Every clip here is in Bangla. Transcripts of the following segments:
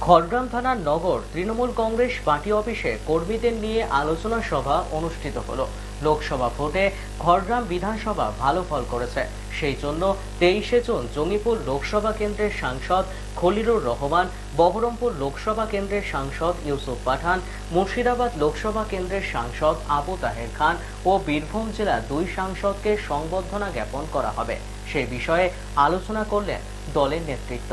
খড়গ্রাম থানার নগর তৃণমূল কংগ্রেস পার্টি অফিসে কর্মীদের নিয়ে আলোচনা সভা অনুষ্ঠিত হলো। লোকসভা ভোটে খড়গ্রাম বিধানসভা ভালো ফল করেছে। সেই জন্য তেইশে জুন জঙ্গিপুর লোকসভা কেন্দ্রের সাংসদ খলিলুর রহমান, বহরমপুর লোকসভা কেন্দ্রের সাংসদ ইউসুফ পাঠান, মুর্শিদাবাদ লোকসভা কেন্দ্রের সাংসদ আবু তাহের খান ও বীরভূম জেলা দুই সাংসদকে সংবর্ধনা জ্ঞাপন করা হবে। সে বিষয়ে আলোচনা করলেন দলের নেতৃত্ব।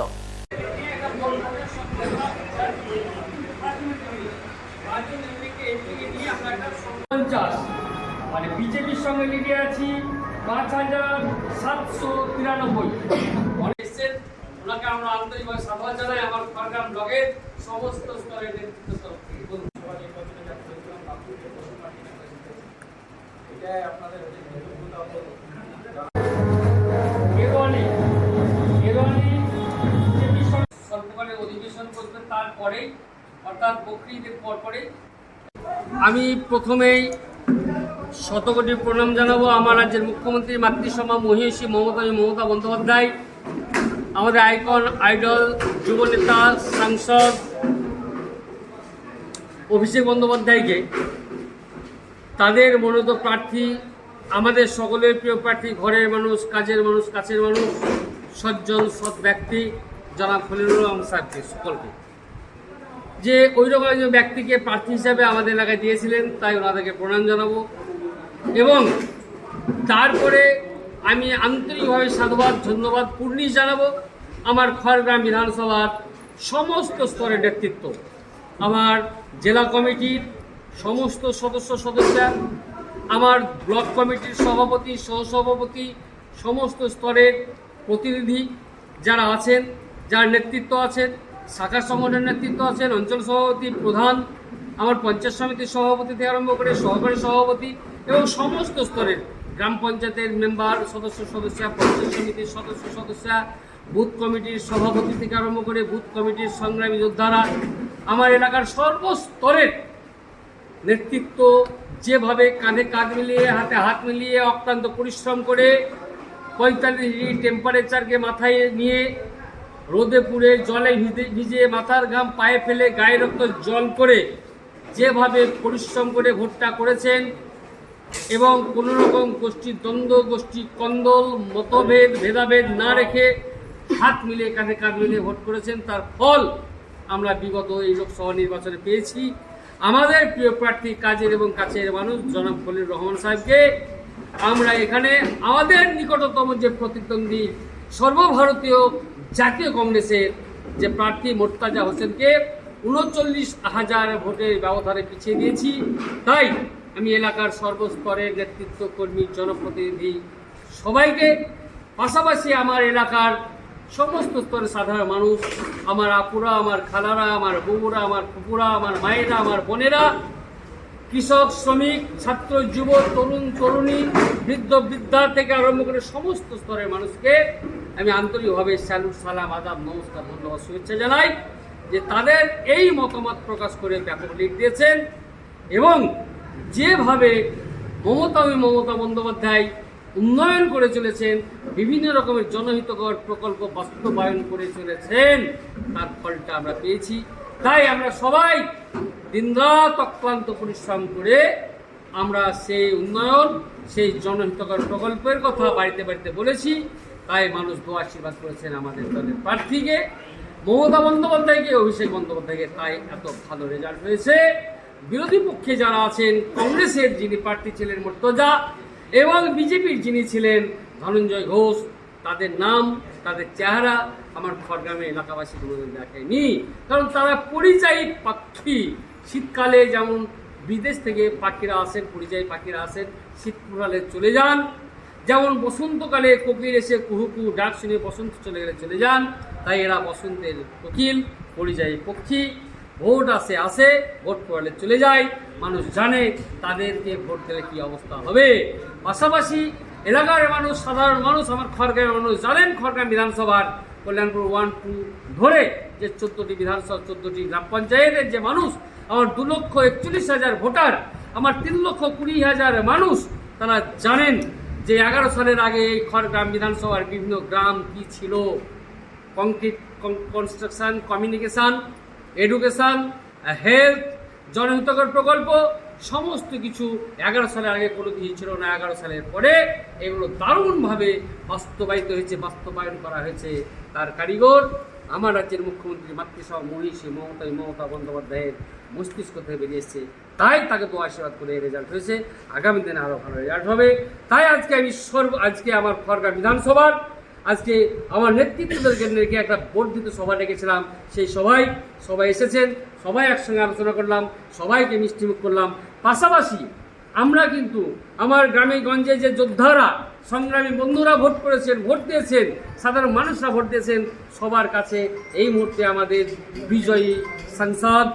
মানে বিজেপির সঙ্গে লিগে আছি পাঁচ হাজার সাতশো তিরানব্বই। ওনাকে আমরা আন্তরিকভাবে জানাই। আমার সমস্ত স্তরের অধিবেশন করবে তারপরেই, অর্থাৎ আমি প্রথমেই শতকোটি প্রণাম জানাব আমার রাজ্যের মুখ্যমন্ত্রী, মাতৃসভা, মহিষী মমতা মমতা বন্দ্যোপাধ্যায়, আমাদের আইকন, আইডল, যুবনেতা, সাংসদ অভিষেক বন্দ্যোপাধ্যায়কে। তাদের মনোনীত প্রার্থী, আমাদের সকলের প্রিয় প্রার্থী, ঘরের মানুষ, কাজের মানুষ, কাছের মানুষ, সজ্জন, সৎ ব্যক্তি, জনাব খলিলুর রহমান সাহেবকে সকলকে। যে ওই রকম একজন ব্যক্তিকে প্রার্থী হিসাবে আমাদের এলাকায় দিয়েছিলেন, তাই ওনাদেরকে প্রণাম জানাব। এবং তারপরে আমি আন্তরিকভাবে সাধুবাদ, ধন্যবাদ পূর্ণিশ জানাব। আমার খড়গ্রাম বিধানসভার সমস্ত স্তরের নেতৃত্ব, আমার জেলা কমিটির সমস্ত সদস্য, সদস্যা, আমার ব্লক কমিটির সভাপতি, সহসভাপতি, সমস্ত স্তরের প্রতিনিধি যারা আছেন, যার নেতৃত্ব আছেন, শাখা সংগঠনের নেতৃত্ব আছেন, অঞ্চল সভাপতি প্রধান, আমার পঞ্চায়েত সমিতির সভাপতি থেকে আরম্ভ করে সহকারী সভাপতি এবং সমস্ত স্তরের গ্রাম পঞ্চায়েতের মেম্বার, সদস্য, সদস্যা, পঞ্চায়েত সমিতির সদস্য, সদস্যা, বুথ কমিটির সভাপতি থেকে আরম্ভ করে বুথ কমিটির সংগ্রামী যোদ্ধারা, আমার এলাকার সর্বস্তরের নেতৃত্ব যেভাবে কাঁধে কাঁধ মিলিয়ে, হাতে হাত মিলিয়ে, অক্লান্ত পরিশ্রম করে পঁয়তাল্লিশ ডিগ্রি টেম্পারেচারকে মাথায় নিয়ে রোদে পুড়ে, জলে ভিজে ভিজে মাথার ঘাম পায়ে ফেলে গায়ে রক্ত জল করে যেভাবে পরিশ্রম করে ভোটটা করেছেন এবং কোনো রকম গোষ্ঠী দ্বন্দ্ব, গোষ্ঠী কন্দল, মতভেদ, ভেদাভেদ না রেখে হাত মিলে কাঁধে কাঁধ মিলিয়ে ভোট করেছেন। তার ফল আমরা বিগত এই লোকসভা নির্বাচনে পেয়েছি। আমাদের প্রিয় প্রার্থী কাজের এবং কাছের মানুষ জনাব খলিল রহমান সাহেবকে আমরা এখানে আমাদের নিকটতম যে প্রতিদ্বন্দ্বী সর্বভারতীয় জাতীয় কংগ্রেসের যে প্রার্থী মোর্তাজা হোসেনকে উনচল্লিশ হাজার ভোটের ব্যবধানে পিছিয়ে দিয়েছি। তাই আমি এলাকার সর্বস্তরের নেতৃত্ব কর্মী জনপ্রতিনিধি সবাইকে, পাশাপাশি আমার এলাকার সমস্ত স্তরের সাধারণ মানুষ, আমার আপুরা, আমার খালারা, আমার বউরা, আমার ফুপুরা আমার মায়েরা, আমার বোনেরা, কৃষক, শ্রমিক, ছাত্র যুব তরুণ, তরুণী, বৃদ্ধ, বৃদ্ধা থেকে আরম্ভ করে সমস্ত স্তরের মানুষকে আমি আন্তরিকভাবে স্যালুট, সালাম, আদাব, নমস্কার, ধন্যবাদ, শুভেচ্ছা জানাই যে তাদের এই মতামত প্রকাশ করে ব্যাপক লিখ দিয়েছেন এবং যেভাবে মমতা মমতা বন্দ্যোপাধ্যায় উন্নয়ন করে চলেছেন, বিভিন্ন রকমের জনহিতকর প্রকল্প বাস্তবায়ন করে চলেছেন, তার ফলটা আমরা পেয়েছি। তাই আমরা সবাই দিনরাত অক্লান্ত পরিশ্রম করে আমরা সেই উন্নয়ন, সেই জনহিতকর প্রকল্পের কথা বাড়িতে বাড়িতে বলেছি। তাই মানুষ দোয়া আশীর্বাদ করেছেন আমাদের দলের প্রার্থীকে। মমতা বন্দ্যোপাধ্যায়কে, অভিষেক বন্দ্যোপাধ্যায়কে তাই এত ভালো রেজাল্ট হয়েছে। বিরোধী পক্ষে যারা আছেন, কংগ্রেসের যিনি প্রার্থী ছিলেন মর্তজা এবং বিজেপির যিনি ছিলেন ধনঞ্জয় ঘোষ, তাদের নাম, তাদের চেহারা আমার খড়গ্রামে এলাকাবাসী কোনোদিন দেখেনি। কারণ তারা পরিযায়ী পাখি শীতকালে যেমন বিদেশ থেকে পাখিরা আসেন, পরিযায়ী পাখিরা আসেন শীতকালে চলে যান। যেমন বসন্তকালে কোকিল এসে কুহু কুহু ডাক শুনে বসন্ত চলে গেলে চলে যান, তাই এরা বসন্তের কোকিল, পরিযায়ী পক্ষী। ভোট আসে আসে ভোট পড়লে চলে যায়। মানুষ জানে তাদেরকে ভোট দিলে কি অবস্থা হবে। পাশাপাশি এলাকার মানুষ, সাধারণ মানুষ, আমার খড়গ্রামের মানুষ জানেন খড়গ্রাম বিধানসভার কল্যাণপুর ওয়ান, টু ধরে যে চোদ্দটি বিধানসভা, চোদ্দটি গ্রাম পঞ্চায়েতের যে মানুষ, আমার দু লক্ষ একচল্লিশ হাজার ভোটার, আমার তিন লক্ষ কুড়ি হাজার মানুষ, তারা জানেন যে এগারো সালের আগে এই খড়গ্রাম বিধানসভার বিভিন্ন গ্রাম কি ছিল? Concrete construction, communication education, health, জনহিতকর প্রকল্প, সমস্ত কিছু এগারো সালের আগে কোনো কিছু ছিল না, এগারো সালের পরে এগুলো দারুণভাবে বাস্তবায়িত হয়েছে, বাস্তবায়ন করা হয়েছে তার কারিগর। আমার রাজ্যের মুখ্যমন্ত্রী মাতৃসহ মনীষী মমতা মমতা বন্দ্যোপাধ্যায়ের মস্তিষ্ক থেকে বেরিয়ে এসছে। তাই তাকে তো আশীর্বাদ করে রেজাল্ট হয়েছে। আগামী দিনে আরও ভালো রেজাল্ট হবে। তাই আজকে আমি সর্ব আজকে আমার খড়গা বিধানসভার আজকে আমার নেতৃত্বদেরকে রেখে একটা বর্ধিত সভা রেখেছিলাম সেই সবাই সবাই এসেছেন, সবাই একসঙ্গে আলোচনা করলাম, সবাইকে মিষ্টিমুখ করলাম। পাশাপাশি আমরা কিন্তু আমার গ্রামে গঞ্জে যে যোদ্ধারা, সংগ্রামী বন্ধুরা ভোট করেছেন, ভোট দিয়েছেন, সাধারণ মানুষরা ভোট দিয়েছেন, সবার কাছে এই মুহূর্তে আমাদের বিজয়ী সাংসদ,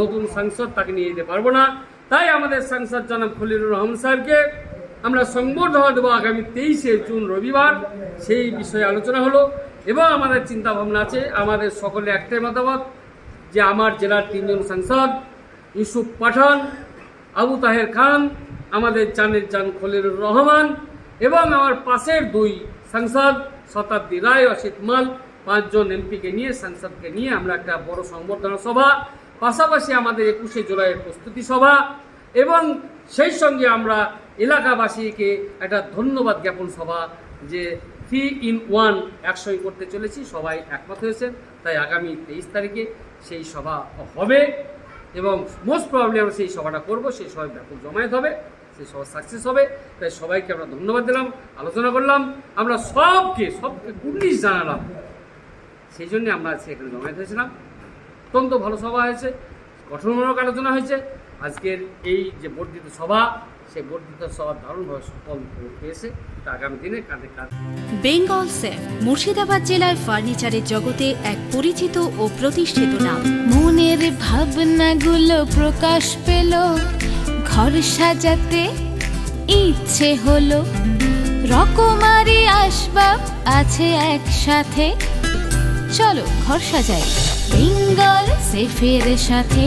নতুন সাংসদ তাকে নিয়ে যেতে পারব না। তাই আমাদের সাংসদ জনাব খলিলুর রহমান সাহেবকে আমরা সংবর্ধনা দেবো আগামী তেইশে জুন রবিবার। সেই বিষয়ে আলোচনা হলো এবং আমাদের চিন্তা ভাবনা আছে, আমাদের সকলে একটাই মতামত যে আমার জেলার তিনজন সাংসদ ইউসুফ পাঠান, আবু তাহের খান, আমাদের জানের জান খলিলুর রহমান এবং আমার পাশের দুই সাংসদ শতাব্দী রায়, অসিত মাল, পাঁচজন এমপিকে নিয়ে, সাংসদকে নিয়ে আমরা একটা বড় সংবর্ধনা সভা, পাশাপাশি আমাদের একুশে জুলাইয়ের প্রস্তুতি সভা এবং সেই সঙ্গে আমরা এলাকাবাসীকে একটা ধন্যবাদ জ্ঞাপন সভা যে থ্রি ইন ওয়ান একসঙ্গে করতে চলেছি, সবাই একমত হয়েছেন তাই আগামী তেইশ তারিখে সেই সভা হবে এবং মোস্ট প্রবলেম আমরা সেই সভাটা করব সেই সভায় ব্যাপক জমায়েত হবে সেই সভা সাকসেস হবে। তাই সবাইকে আমরা ধন্যবাদ দিলাম, আলোচনা করলাম, আমরা সবকে সবকে কুর্নিশ জানালাম। সেই জন্যে আমরা এখানে জমায়েত হয়েছিলাম। অত্যন্ত ভালো সভা হয়েছে, গঠনমূলক আলোচনা হয়েছে। আজকের এই যে বর্ধিত সভা সেই বর্ধিত সভা দারুণভাবে সফল পেয়েছে আগামী দিনে কাঁধে কাঁধ। বেঙ্গল সেফ, মুর্শিদাবাদ জেলার ফার্নিচারের জগতে এক পরিচিত ও প্রতিষ্ঠিত নাম। মনের ভাবনাগুলো প্রকাশ পেল, ঘর সাজাতে ইচ্ছে হলো। রকমারি আসবাব আছে একসাথে। চলো ঘর সাজাই। বেঙ্গল সেফের সাথে।